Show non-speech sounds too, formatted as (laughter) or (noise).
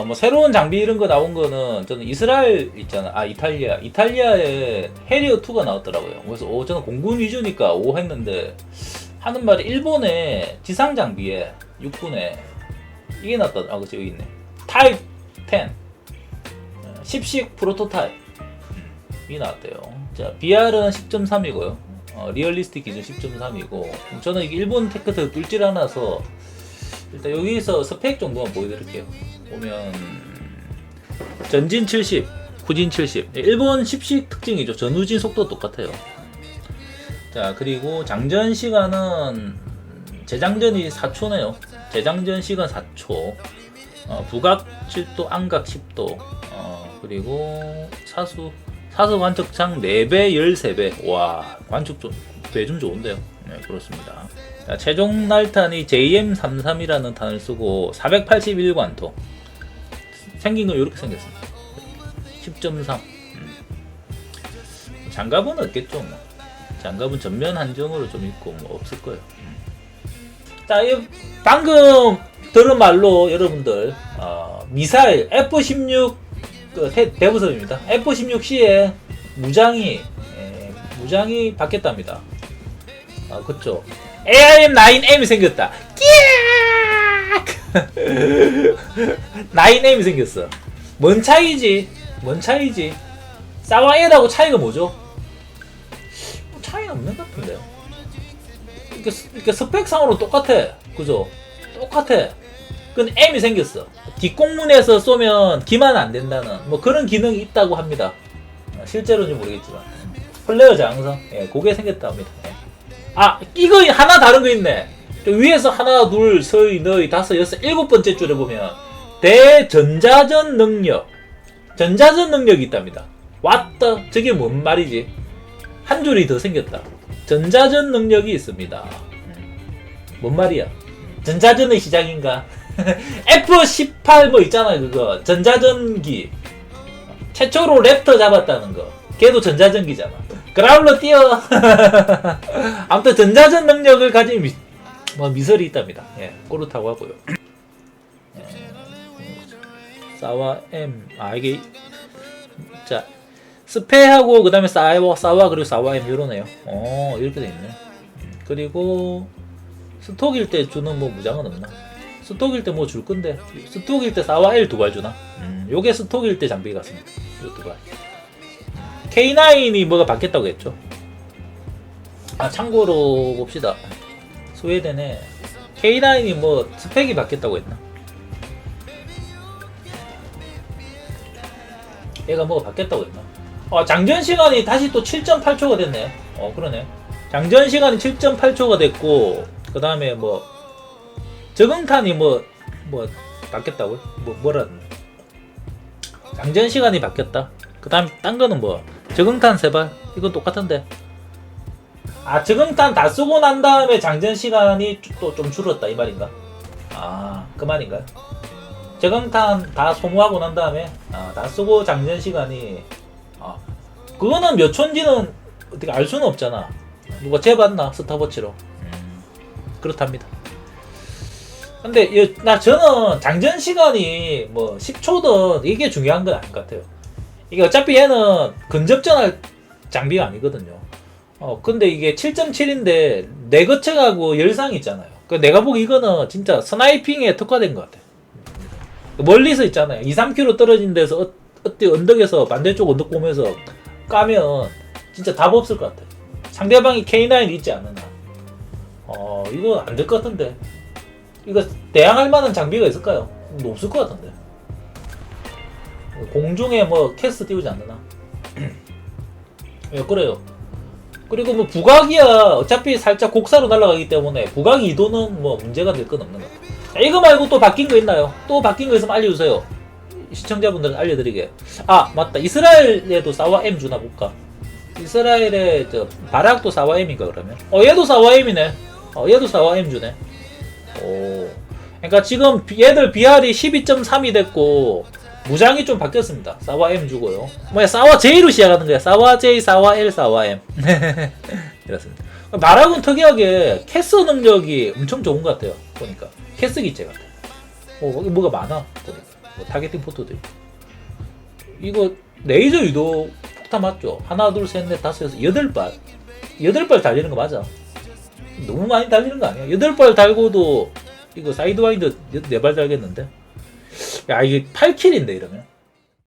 어, 뭐 새로운 장비 이런 거 나온 거는 저는 이스라엘 있잖아. 아 이탈리아. 이탈리아에 해리어 2가 나왔더라고요. 그래서 오 저는 공군 위주니까 오 했는데 하는 말이 일본의 지상 장비에 육군에 이게 나왔다. 아 그치 여기 있네. 타입 10. 어, 10식 프로토타입. 음, 이게 나왔대요. 자 BR은 10.3이고요. 어, 리얼리스틱 기준 10.3이고 저는 이게 일본 테크트 뚫질 않아서 일단 여기서 스펙 정도만 보여드릴게요. 보면 전진 70, 후진 70. 네, 일본 10식 특징이죠. 전후진 속도 똑같아요. 자 그리고 장전 시간은 재장전이 4초네요. 재장전 시간 4초. 어, 부각 7도, 안각 10도. 어, 그리고 사수 사수 관측창 4배, 13배. 와 관측 좀 배 좀 좋은데요. 네 그렇습니다. 자, 최종 날탄이 JM33이라는 탄을 쓰고 481관토. 생긴 건 이렇게 생겼습니다. 10.3. 음. 장갑은 없겠죠. 뭐. 장갑은 전면 한정으로 좀 있고 뭐 없을 거예요. 음. 자, 이 방금 들은 말로 여러분들 어, 미사일 F-16 그 대- 대부섭입니다. F-16C에 무장이 예, 무장이 바뀌었답니다. 아, 그쵸. AIM-9M이 생겼다. 끼악! (laughs) 9M이 생겼어. 뭔 차이지? 뭔 차이지? L하고 차이가 뭐죠? 뭐 차이는 없는 것 같은데요. 이렇게, 스- 이렇게 스펙상으로 똑같아. 그죠? 똑같아. 근데 M이 생겼어. 뒷공문에서 쏘면 기만 안 된다는 뭐 그런 기능이 있다고 합니다. 어, 실제로는 모르겠지만. 플레이어 장성. 예, 그게 생겼다 합니다. 예. 아, 이거 하나 다른 거 있네. 저 위에서 하나, 둘, 서이, 너희, 다섯, 여섯, 일곱 번째 줄에 보면 대전자전 능력. 전자전 능력이 있답니다. 왔다. 저게 뭔 말이지? 한 줄이 더 생겼다. 전자전 능력이 있습니다. 음. 뭔 말이야? 전자전의 시작인가? (laughs) F18 뭐 있잖아요, 그거. 전자전기. 최초로 랩터 잡았다는 거. 걔도 전자전기잖아. 그라울러 뛰어. (laughs) 아무튼 전자전 능력을 가진 미, 뭐 미설이 있답니다. 예, 그렇다고 하고요. 예, 사와 M 아 이게 자 스페하고 그 다음에 사와 사와 그리고 사와 M 이러네요. 어 이렇게 돼 있네. 음, 그리고 스톡일 때 주는 뭐 무장은 없나? 스톡일 때 뭐 줄 건데 스톡일 때 사와 L 두 발 주나? 음, 요게 스톡일 때 장비 같습니다. 요 두 발. K9이 뭐가 바뀌었다고 했죠? 아 참고로 봅시다. 스웨덴에 K9이 뭐 스펙이 바뀌었다고 했나? 얘가 뭐가 바뀌었다고 했나? 어, 장전 시간이 다시 또 7.8초가 됐네. 어, 그러네. 장전 시간이 7.8초가 됐고, 그 다음에 뭐, 적응탄이 뭐, 뭐, 바뀌었다고요? 뭐, 뭐라, 장전 시간이 바뀌었다. 그 다음, 딴 거는 뭐, 적응탄 세 발? 이건 똑같은데. 아, 적응탄 다 쓰고 난 다음에 장전 시간이 또 좀 줄었다, 이 말인가? 아, 그 말인가요? 적응탄 다 소모하고 난 다음에, 아, 다 쓰고 장전 시간이, 아, 그거는 몇 초인지는 어떻게 알 수는 없잖아. 누가 재봤나, 스타워치로. 음, 그렇답니다. 근데, 이- 나, 저는 장전 시간이 뭐 10초든 이게 중요한 건 아닌 것 같아요. 이게 어차피 얘는 근접전할 장비가 아니거든요. 어, 근데 이게 7.7인데 내거책하고 열상이 있잖아요. 그 내가 보기 이거는 진짜 스나이핑에 특화된 것 같아. 멀리서 있잖아요. 2, 3km 떨어진 데서 어, 어때 언덕에서 반대쪽 언덕 보면서 까면 진짜 답 없을 것 같아. 상대방이 K9이 있지 한. 어, 이거 안될 것 같은데. 이거 대항할 만한 장비가 있을까요? 없을 것 같은데. 공중에 뭐 캐스 띄우지 않나? 예, 그래요. 그리고 뭐 부각이야 어차피 살짝 곡사로 날아가기 때문에 부각 이도는 뭐 문제가 될 건 없는 것 같아요. 자, 이거 말고 또 바뀐 거 있나요? 또 바뀐 거 있으면 알려주세요. 시청자분들 알려드리게. 아 맞다 이스라엘에도 사와 M 주나 볼까? 이스라엘의 저 바락도 사와 M인가 그러면? 어 얘도 사와 M이네. 어 얘도 사와 M 주네. 오. 그러니까 지금 비- 얘들 BR이 12.3이 됐고 무장이 좀 바뀌었습니다. 사와 M 주고요. 뭐야 사와 J로 시작하는 거야. 사와 J, 사와 L, 사와 M. (laughs) 그렇습니다. 마라군 특이하게 캐스 능력이 엄청 좋은 것 같아요. 보니까 캐스 기체 같아. 어 거기 뭐가 많아 보니까 뭐 타겟팅 포토도 있고. 이거 레이저 유도 폭탄 맞죠? 하나, 둘, 셋, 넷, 다섯, 여섯, 여덟 발. 여덟 발 달리는 거 맞아? 너무 많이 달리는 거 아니야? 여덟 발 달고도 이거 사이드 와이드 네 발 달겠는데? 야 이게 8킬인데 이러면?